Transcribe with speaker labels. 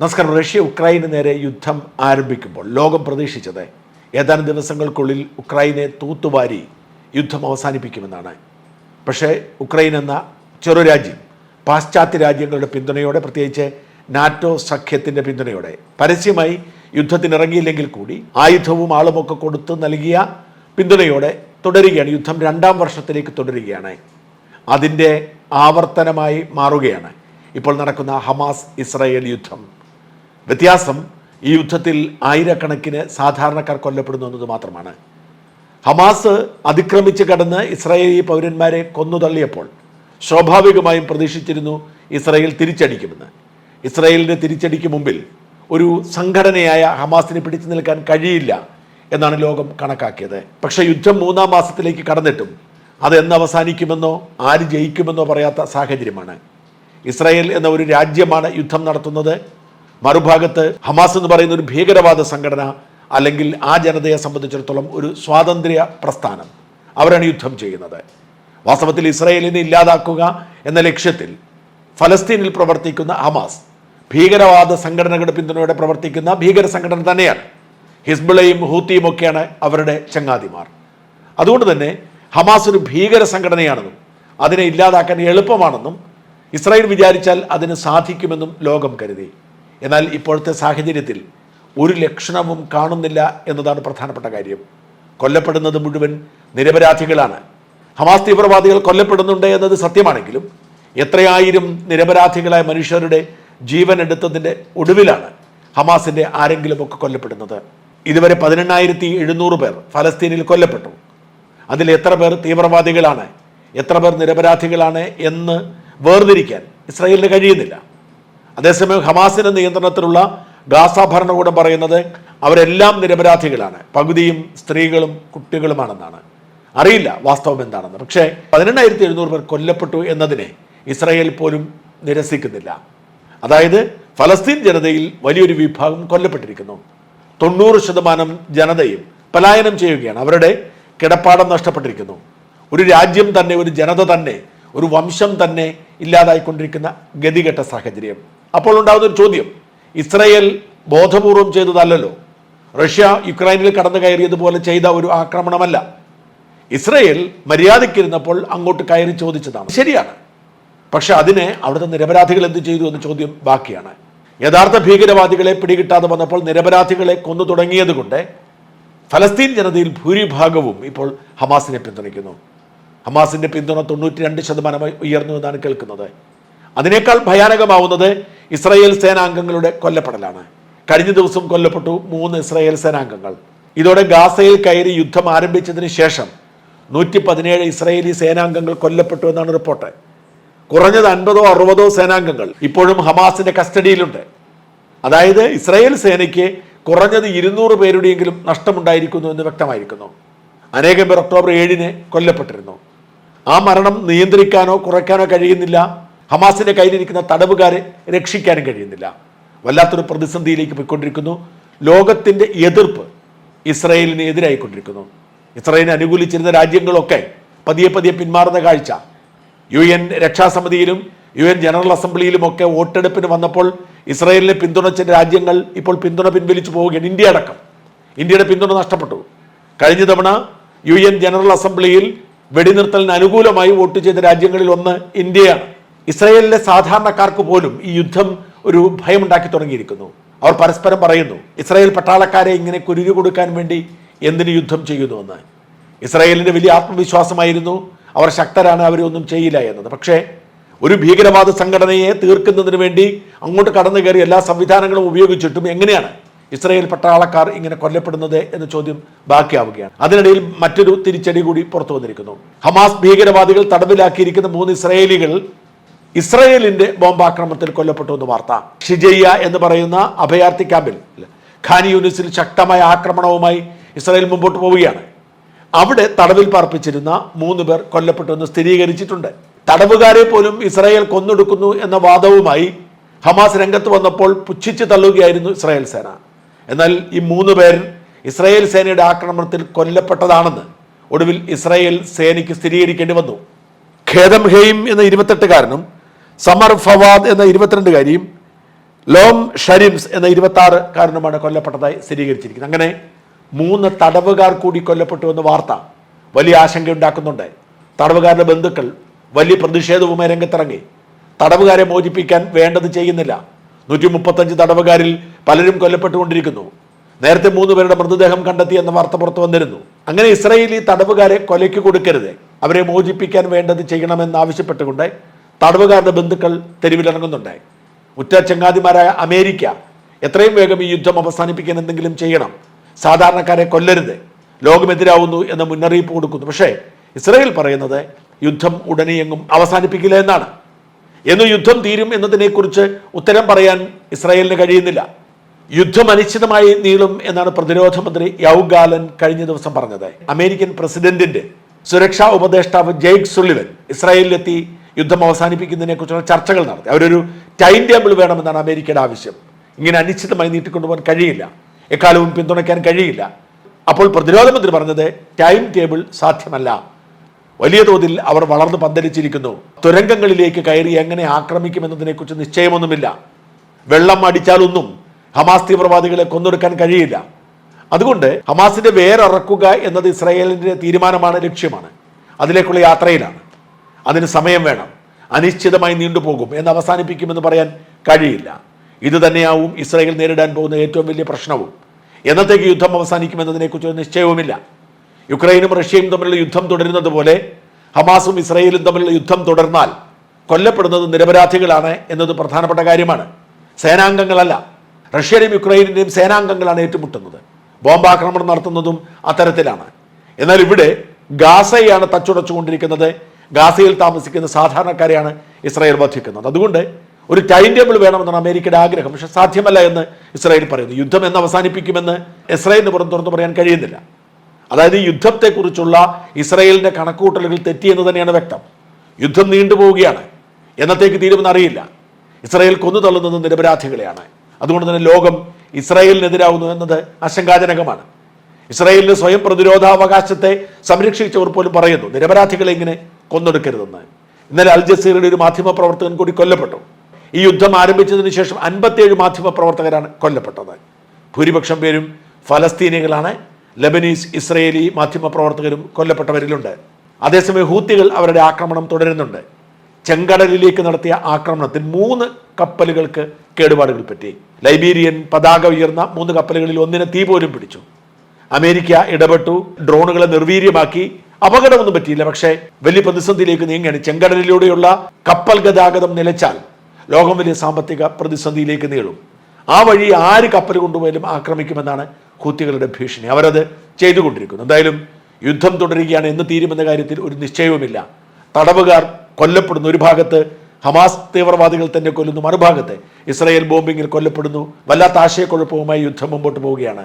Speaker 1: നമസ്കാരം. റഷ്യ ഉക്രൈന് നേരെ യുദ്ധം ആരംഭിക്കുമ്പോൾ ലോകം പ്രതീക്ഷിച്ചത് ഏതാനും ദിവസങ്ങൾക്കുള്ളിൽ ഉക്രൈനെ തൂത്തുവാരി യുദ്ധം അവസാനിപ്പിക്കുമെന്നാണ്. പക്ഷേ ഉക്രൈൻ എന്ന ചെറു രാജ്യം പാശ്ചാത്യ രാജ്യങ്ങളുടെ പിന്തുണയോടെ പ്രത്യേകിച്ച് നാറ്റോ സഖ്യത്തിന്റെ പിന്തുണയോടെ പരസ്യമായി യുദ്ധത്തിനിറങ്ങിയില്ലെങ്കിൽ കൂടി ആയുധവും ആളുമൊക്കെ കൊടുത്ത് നൽകിയ പിന്തുണയോടെ തുടരുകയാണ്. യുദ്ധം രണ്ടാം വർഷത്തിലേക്ക് തുടരുകയാണ്. അതിന്റെ ആവർത്തനമായി മാറുകയാണ്. ഇപ്പോൾ നടക്കുന്ന ഹമാസ് ഇസ്രായേൽ യുദ്ധം. വ്യത്യാസം ഈ യുദ്ധത്തിൽ ആയിരക്കണക്കിന് സാധാരണക്കാർ കൊല്ലപ്പെടുന്നു എന്നത് മാത്രമാണ്. ഹമാസ് അതിക്രമിച്ച് കടന്ന് ഇസ്രായേലി പൗരന്മാരെ കൊന്നുതള്ളിയപ്പോൾ സ്വാഭാവികമായും പ്രതീക്ഷിച്ചിരുന്നു ഇസ്രായേൽ തിരിച്ചടിക്കുമെന്ന്. ഇസ്രായേലിന്റെ തിരിച്ചടിക്ക് മുമ്പിൽ ഒരു സംഘടനയായ ഹമാസിനെ പിടിച്ചു നിൽക്കാൻ കഴിയില്ല എന്നാണ് ലോകം കണക്കാക്കിയത്. പക്ഷേ യുദ്ധം മൂന്നാം മാസത്തിലേക്ക് കടന്നിട്ടും അത് എന്ന് അവസാനിക്കുമെന്നോ ആര് ജയിക്കുമെന്നോ പറയാത്ത സാഹചര്യമാണ്. ഇസ്രായേൽ എന്ന ഒരു രാജ്യമാണ് യുദ്ധം നടത്തുന്നത്. മറുഭാഗത്ത് ഹമാസ് എന്ന് പറയുന്ന ഒരു ഭീകരവാദ സംഘടന അല്ലെങ്കിൽ ആ ജനതയെ സംബന്ധിച്ചിടത്തോളം ഒരു സ്വാതന്ത്ര്യ പ്രസ്ഥാനം. അവരാണ് യുദ്ധം ചെയ്യുന്നത്. വാസ്തവത്തിൽ ഇസ്രയേലിനെ ഇല്ലാതാക്കുക എന്ന ലക്ഷ്യത്തിൽ ഫലസ്തീനിൽ പ്രവർത്തിക്കുന്ന ഹമാസ് ഭീകരവാദ സംഘടനകളുടെ പിന്തുണയോടെ പ്രവർത്തിക്കുന്ന ഭീകര സംഘടന തന്നെയാണ്. ഹിസ്ബുളയും ഹൂത്തിയും ഒക്കെയാണ് അവരുടെ ചങ്ങാതിമാർ. അതുകൊണ്ട് തന്നെ ഹമാസ് ഒരു ഭീകര സംഘടനയാണെന്നും അതിനെ ഇല്ലാതാക്കാൻ എളുപ്പമാണെന്നും ഇസ്രായേൽ വിചാരിച്ചാൽ അതിന് സാധിക്കുമെന്നും ലോകം കരുതി. എന്നാൽ ഇപ്പോഴത്തെ സാഹചര്യത്തിൽ ഒരു ലക്ഷണവും കാണുന്നില്ല എന്നതാണ് പ്രധാനപ്പെട്ട കാര്യം. കൊല്ലപ്പെടുന്നത് മുഴുവൻ നിരപരാധികളാണ്. ഹമാസ് തീവ്രവാദികൾ കൊല്ലപ്പെടുന്നുണ്ട് എന്നത് സത്യമാണെങ്കിലും എത്രയായിരം നിരപരാധികളായ മനുഷ്യരുടെ ജീവൻ എടുത്തതിന്റെ ഒടുവിലാണ് ഹമാസിന്റെ ആരെങ്കിലുമൊക്കെ കൊല്ലപ്പെടുന്നത്. ഇതുവരെ പതിനെണ്ണായിരത്തി എഴുന്നൂറ് പേർ ഫലസ്തീനിൽ കൊല്ലപ്പെട്ടു. അതിൽ എത്ര പേർ തീവ്രവാദികളാണ് എത്ര പേർ നിരപരാധികളാണ് എന്ന് വേർതിരിക്കാൻ ഇസ്രായേലിന് കഴിയുന്നില്ല. അതേസമയം ഹമാസിന്റെ നിയന്ത്രണത്തിലുള്ള ഗാസ ഭരണകൂടം പറയുന്നത് അവരെല്ലാം നിരപരാധികളാണ്. പകുതിയും സ്ത്രീകളും കുട്ടികളുമാണെന്നാണ്. അറിയില്ല വാസ്തവം എന്താണെന്ന്. പക്ഷേ പതിനെണ്ണായിരത്തി എഴുന്നൂറ് പേർ കൊല്ലപ്പെട്ടു എന്നതിനെ ഇസ്രായേൽ പോലും നിരസിക്കുന്നില്ല. അതായത് ഫലസ്തീൻ ജനതയിൽ വലിയൊരു വിഭാഗം കൊല്ലപ്പെട്ടിരിക്കുന്നു. തൊണ്ണൂറ് ശതമാനം ജനതയും പലായനം ചെയ്യുകയാണ്. അവരുടെ കിടപ്പാടം നഷ്ടപ്പെട്ടിരിക്കുന്നു. ഒരു രാജ്യം തന്നെ ഒരു ജനത തന്നെ ഒരു വംശം തന്നെ ഇല്ലാതായിക്കൊണ്ടിരിക്കുന്ന ഗതികെട്ട സാഹചര്യം. അപ്പോൾ ഉണ്ടാകുന്ന ഒരു ചോദ്യം. ഇസ്രയേൽ ബോധപൂർവം ചെയ്തതല്ലല്ലോ. റഷ്യ യുക്രൈനിൽ കടന്നു കയറിയതുപോലെ ചെയ്ത ഒരു ആക്രമണമല്ല. ഇസ്രയേൽ മര്യാദയ്ക്കിരുന്നപ്പോൾ അങ്ങോട്ട് കയറി ചോദിച്ചതാണ്. ശരിയാണ്. പക്ഷെ അതിനെ അവിടുത്തെ നിരപരാധികൾ എന്ത് ചെയ്തു എന്ന ചോദ്യം ബാക്കിയാണ്. യഥാർത്ഥ ഭീകരവാദികളെ പിടികിട്ടാതെ വന്നപ്പോൾ നിരപരാധികളെ കൊന്നു തുടങ്ങിയതുകൊണ്ട് ഫലസ്തീൻ ജനതയിൽ ഭൂരിഭാഗവും ഇപ്പോൾ ഹമാസിനെ പിന്തുണയ്ക്കുന്നു. ഹമാസിന്റെ പിന്തുണ തൊണ്ണൂറ്റി രണ്ട് ശതമാനം ഉയർന്നു എന്നാണ് കേൾക്കുന്നത്. അതിനേക്കാൾ ഭയാനകമാവുന്നത് ഇസ്രായേൽ സേനാംഗങ്ങളുടെ കൊല്ലപ്പെടലാണ്. കഴിഞ്ഞ ദിവസം കൊല്ലപ്പെട്ടു മൂന്ന് ഇസ്രായേൽ സേനാംഗങ്ങൾ. ഇതോടെ ഗാസയിൽ കയറി യുദ്ധം ആരംഭിച്ചതിന് ശേഷം നൂറ്റി പതിനേഴ് ഇസ്രായേലി സേനാംഗങ്ങൾ കൊല്ലപ്പെട്ടു എന്നാണ് റിപ്പോർട്ട്. കുറഞ്ഞത് അൻപതോ അറുപതോ സേനാംഗങ്ങൾ ഇപ്പോഴും ഹമാസിന്റെ കസ്റ്റഡിയിലുണ്ട്. അതായത് ഇസ്രായേൽ സേനയ്ക്ക് കുറഞ്ഞത് ഇരുന്നൂറ് പേരുടെയെങ്കിലും നഷ്ടമുണ്ടായിരിക്കുന്നു എന്ന് വ്യക്തമായിരിക്കുന്നു. അനേകം പേർ ഒക്ടോബർ ഏഴിന് കൊല്ലപ്പെട്ടിരുന്നു. ആ മരണം നിയന്ത്രിക്കാനോ കുറയ്ക്കാനോ കഴിയുന്നില്ല. ഹമാസിന്റെ കയ്യിലിരിക്കുന്ന തടവുകാരെ രക്ഷിക്കാനും കഴിയുന്നില്ല. വല്ലാത്തൊരു പ്രതിസന്ധിയിലേക്ക് പോയിക്കൊണ്ടിരിക്കുന്നു. ലോകത്തിന്റെ എതിർപ്പ് ഇസ്രയേലിന് എതിരായിക്കൊണ്ടിരിക്കുന്നു. ഇസ്രയേലിനെ അനുകൂലിച്ചിരുന്ന രാജ്യങ്ങളൊക്കെ പതിയെ പതിയെ പിന്മാറുന്ന കാഴ്ച. യു എൻ രക്ഷാസമിതിയിലും യു എൻ ജനറൽ അസംബ്ലിയിലുമൊക്കെ വോട്ടെടുപ്പിന് വന്നപ്പോൾ ഇസ്രയേലിനെ പിന്തുണച്ച രാജ്യങ്ങൾ ഇപ്പോൾ പിന്തുണ പിൻവലിച്ചു പോവുകയാണ് ഇന്ത്യ അടക്കം. ഇന്ത്യയുടെ പിന്തുണ നഷ്ടപ്പെട്ടു. കഴിഞ്ഞ തവണ യു എൻ ജനറൽ അസംബ്ലിയിൽ വെടിനിർത്തലിന് അനുകൂലമായി വോട്ട് ചെയ്ത രാജ്യങ്ങളിൽ ഒന്ന് ഇന്ത്യയാണ്. ഇസ്രായേലിലെ സാധാരണക്കാർക്ക് പോലും ഈ യുദ്ധം ഒരു ഭയമുണ്ടാക്കി തുടങ്ങിയിരിക്കുന്നു. അവർ പരസ്പരം പറയുന്നു ഇസ്രായേൽ പട്ടാളക്കാരെ ഇങ്ങനെ കുരുതി കൊടുക്കാൻ വേണ്ടി എന്തിനു യുദ്ധം ചെയ്യുന്നുവെന്ന് ഇസ്രായേലിന്റെ വലിയ ആത്മവിശ്വാസമായിരുന്നു അവർ ശക്തരാണ് അവരൊന്നും ചെയ്യില്ല എന്നത്. പക്ഷേ ഒരു ഭീകരവാദ സംഘടനയെ തീർക്കുന്നതിന് വേണ്ടി അങ്ങോട്ട് കടന്നു കയറി എല്ലാ സംവിധാനങ്ങളും ഉപയോഗിച്ചിട്ടും എങ്ങനെയാണ് ഇസ്രായേൽ പട്ടാളക്കാർ ഇങ്ങനെ കൊല്ലപ്പെടുന്നത് എന്ന ചോദ്യം ബാക്കിയാവുകയാണ്. അതിനിടയിൽ മറ്റൊരു തിരിച്ചടി കൂടി പുറത്തു വന്നിരിക്കുന്നു. ഹമാസ് ഭീകരവാദികൾ തടവിലാക്കിയിരിക്കുന്ന മൂന്ന് ഇസ്രായേലികൾ ഇസ്രായേലിന്റെ ബോംബാക്രമണത്തിൽ കൊല്ലപ്പെട്ടു എന്ന് വാർത്ത. ഷിജയ്യ എന്ന് പറയുന്ന അഭയാർത്ഥി ക്യാമ്പിൽ ഖാൻ യൂണിസിൽ ശക്തമായ ആക്രമണവുമായി ഇസ്രായേൽ മുമ്പോട്ട് പോവുകയാണ്. അവിടെ തടവിൽ പാർപ്പിച്ചിരുന്ന മൂന്ന് പേർ കൊല്ലപ്പെട്ടു എന്ന് സ്ഥിരീകരിച്ചിട്ടുണ്ട്. തടവുകാരെ പോലും ഇസ്രായേൽ കൊന്നൊടുക്കുന്നു എന്ന വാദവുമായി ഹമാസ് രംഗത്ത് വന്നപ്പോൾ പുച്ഛിച്ച് തള്ളുകയായിരുന്നു ഇസ്രായേൽ സേന. എന്നാൽ ഈ മൂന്ന് പേർ ഇസ്രായേൽ സേനയുടെ ആക്രമണത്തിൽ കൊല്ലപ്പെട്ടതാണെന്ന് ഒടുവിൽ ഇസ്രായേൽ സേനയ്ക്ക് സ്ഥിരീകരിക്കേണ്ടി വന്നു. ഖേദം ഹെയിം എന്ന ഇരുപത്തെട്ടുകാരനും സമർ ഫവാദ് എന്ന ഇരുപത്തിരണ്ടുകാരിയും ലോം ഷരിംസ് എന്ന ഇരുപത്തി കാരനുമാണ് കൊല്ലപ്പെട്ടതായി സ്ഥിരീകരിച്ചിരിക്കുന്നത്. അങ്ങനെ മൂന്ന് തടവുകാർ കൂടി കൊല്ലപ്പെട്ടു എന്ന വാർത്ത വലിയ ആശങ്കയുണ്ടാക്കുന്നുണ്ട്. തടവുകാരുടെ ബന്ധുക്കൾ വലിയ പ്രതിഷേധവുമായി രംഗത്തിറങ്ങി. തടവുകാരെ മോചിപ്പിക്കാൻ വേണ്ടത് ചെയ്യുന്നില്ല. നൂറ്റി മുപ്പത്തഞ്ച് തടവുകാരിൽ പലരും കൊല്ലപ്പെട്ടുകൊണ്ടിരിക്കുന്നു. നേരത്തെ മൂന്ന് പേരുടെ മൃതദേഹം കണ്ടെത്തി എന്ന വാർത്ത പുറത്തു വന്നിരുന്നു. അങ്ങനെ ഇസ്രയേലി തടവുകാരെ കൊലയ്ക്ക് കൊടുക്കരുത്. അവരെ മോചിപ്പിക്കാൻ വേണ്ടത് ചെയ്യണമെന്ന് ആവശ്യപ്പെട്ടുകൊണ്ട് തടവുകാരുടെ ബന്ധുക്കൾ തെരുവിലിറങ്ങുന്നുണ്ടായി ഉറ്റ ചങ്ങാതിമാരായ അമേരിക്ക എത്രയും വേഗം ഈ യുദ്ധം അവസാനിപ്പിക്കാൻ എന്തെങ്കിലും ചെയ്യണം. സാധാരണക്കാരെ കൊല്ലരുത്. ലോകമെതിരാവുന്നു എന്ന മുന്നറിയിപ്പ് കൊടുക്കുന്നു. പക്ഷേ ഇസ്രയേൽ പറയുന്നത് യുദ്ധം ഉടനെയെങ്ങും അവസാനിപ്പിക്കില്ല എന്നാണ്. എന്ന് യുദ്ധം തീരും എന്നതിനെക്കുറിച്ച് ഉത്തരം പറയാൻ ഇസ്രായേലിന് കഴിയുന്നില്ല. യുദ്ധം അനിശ്ചിതമായി നീളും എന്നാണ് പ്രതിരോധ മന്ത്രി യൗഗാലൻ കഴിഞ്ഞ ദിവസം പറഞ്ഞത്. അമേരിക്കൻ പ്രസിഡന്റിന്റെ സുരക്ഷാ ഉപദേഷ്ടാവ് ജെയ്ക് സുള്ളിവൻ ഇസ്രായേലിലെത്തി യുദ്ധം അവസാനിപ്പിക്കുന്നതിനെക്കുറിച്ചുള്ള ചർച്ചകൾ നടത്തി. അവരൊരു ടൈം ടേബിൾ വേണമെന്നാണ് അമേരിക്കയുടെ ആവശ്യം. ഇങ്ങനെ അനിശ്ചിതമായി നീട്ടിക്കൊണ്ടുപോകാൻ കഴിയില്ല. എക്കാലവും പിന്തുണയ്ക്കാൻ കഴിയില്ല. അപ്പോൾ പ്രതിരോധ മന്ത്രി പറഞ്ഞത് ടൈം ടേബിൾ സാധ്യമല്ല. വലിയ തോതിൽ അവർ വളർന്നു പന്തലിച്ചിരിക്കുന്നു. തുരങ്കങ്ങളിലേക്ക് കയറി എങ്ങനെ ആക്രമിക്കുമെന്നതിനെക്കുറിച്ച് നിശ്ചയമൊന്നുമില്ല. വെള്ളം അടിച്ചാലൊന്നും ഹമാസ് തീവ്രവാദികളെ കൊന്നൊടുക്കാൻ കഴിയില്ല. അതുകൊണ്ട് ഹമാസിന്റെ വേരറക്കുക എന്നത് ഇസ്രായേലിന്റെ തീരുമാനമാണ് ലക്ഷ്യമാണ്. അതിലേക്കുള്ള യാത്രയിലാണ്. അതിന് സമയം വേണം. അനിശ്ചിതമായി നീണ്ടുപോകും എന്ന് അവസാനിപ്പിക്കുമെന്ന് പറയാൻ കഴിയില്ല. ഇത് തന്നെയാവും ഇസ്രായേൽ നേരിടാൻ പോകുന്ന ഏറ്റവും വലിയ പ്രശ്നവും. എന്നത്തേക്ക് യുദ്ധം അവസാനിക്കുമെന്നതിനെക്കുറിച്ച് നിശ്ചയവുമില്ല. യുക്രൈനും റഷ്യയും തമ്മിലുള്ള യുദ്ധം തുടരുന്നത് പോലെ ഹമാസും ഇസ്രായേലും തമ്മിലുള്ള യുദ്ധം തുടർന്നാൽ കൊല്ലപ്പെടുന്നത് നിരപരാധികളാണ് എന്നത് പ്രധാനപ്പെട്ട കാര്യമാണ്. സേനാംഗങ്ങളല്ല. റഷ്യയുടെയും യുക്രൈനിന്റെയും സേനാംഗങ്ങളാണ് ഏറ്റുമുട്ടുന്നത്. ബോംബാക്രമണം നടത്തുന്നതും അത്തരത്തിലാണ്. എന്നാൽ ഇവിടെ ഗാസയാണ് തച്ചുടച്ചുകൊണ്ടിരിക്കുന്നത് ഗാസയിൽ താമസിക്കുന്ന സാധാരണക്കാരെയാണ് ഇസ്രായേൽ വധിക്കുന്നത്. അതുകൊണ്ട് ഒരു ടൈം ടേബിൾ വേണമെന്നാണ് അമേരിക്കയുടെ ആഗ്രഹം. പക്ഷെ സാധ്യമല്ല എന്ന് ഇസ്രായേൽ പറയുന്നു. യുദ്ധം എന്ന് അവസാനിപ്പിക്കുമെന്ന് ഇസ്രായേലിന് പുറം തുറന്ന് പറയാൻ കഴിയുന്നില്ല. അതായത് യുദ്ധത്തെക്കുറിച്ചുള്ള ഇസ്രായേലിന്റെ കണക്കുകൂട്ടലുകൾ തെറ്റിയെന്ന് തന്നെയാണ് വ്യക്തം. യുദ്ധം നീണ്ടുപോവുകയാണ് എന്നത്തേക്ക് തീരുമെന്ന് അറിയില്ല. ഇസ്രായേൽ കൊന്നു തള്ളുന്നത് നിരപരാധികളെയാണ്. അതുകൊണ്ട് തന്നെ ലോകം ഇസ്രായേലിനെതിരാവുന്നു എന്നത് ആശങ്കാജനകമാണ്. ഇസ്രായേലിന് സ്വയം പ്രതിരോധാവകാശത്തെ സംരക്ഷിച്ചവർ പോലും പറയുന്നു. നിരപരാധികളെ ഇങ്ങനെ കൊന്നൊടുക്കരുതെന്ന്. ഇന്നലെ അൽ ജസീറയുടെ ഒരു മാധ്യമപ്രവർത്തകൻ കൂടി കൊല്ലപ്പെട്ടു. ഈ യുദ്ധം ആരംഭിച്ചതിന് ശേഷം അൻപത്തിയേഴ് മാധ്യമ പ്രവർത്തകരാണ് കൊല്ലപ്പെട്ടത്. ഭൂരിപക്ഷം പേരും ഫലസ്തീനികളാണ്. Lebanese Israeli മാധ്യമപ്രവർത്തകരും കൊല്ലപ്പെട്ടവരിലുണ്ട്. അതേസമയം ഹൂത്തികൾ അവരുടെ ആക്രമണം തുടരുന്നുണ്ട്. ചെങ്കടലിലേക്ക് നടത്തിയ ആക്രമണത്തിൽ മൂന്ന് കപ്പലുകൾക്ക് കേടുപാടുകൾ പറ്റി. ലൈബീരിയൻ പതാക ഉയർന്ന മൂന്ന് കപ്പലുകളിൽ ഒന്നിനെ തീ പോലും പിടിച്ചു. അമേരിക്ക ഇടപെട്ടു ഡ്രോണുകളെ നിർവീര്യമാക്കി അപകടമൊന്നും പറ്റിയില്ല. പക്ഷേ വലിയ പ്രതിസന്ധിയിലേക്ക് നീങ്ങുകയാണ്. ചെങ്കടലിലൂടെയുള്ള കപ്പൽ ഗതാഗതം നിലച്ചാൽ ലോകം വലിയ സാമ്പത്തിക പ്രതിസന്ധിയിലേക്ക് നീളും. ആ വഴി ആര് കപ്പൽ കൊണ്ടുപോയാലും ആക്രമിക്കുമെന്നാണ് ഹൂത്തികളുടെ ഭീഷണി. അവരത് ചെയ്തുകൊണ്ടിരിക്കുന്നു. എന്തായാലും യുദ്ധം തുടരുകയാണ് എന്ന് തീരുമെന്ന കാര്യത്തിൽ ഒരു നിശ്ചയവുമില്ല. തടവുകാർ കൊല്ലപ്പെടുന്നു. ഒരു ഭാഗത്ത് ഹമാസ് തീവ്രവാദികൾ തന്നെ കൊല്ലുന്നു. മറുഭാഗത്ത് ഇസ്രായേൽ ബോംബിങ്ങിൽ കൊല്ലപ്പെടുന്നു. വല്ലാത്ത ആശയക്കുഴപ്പവുമായി യുദ്ധം മുമ്പോട്ട് പോവുകയാണ്.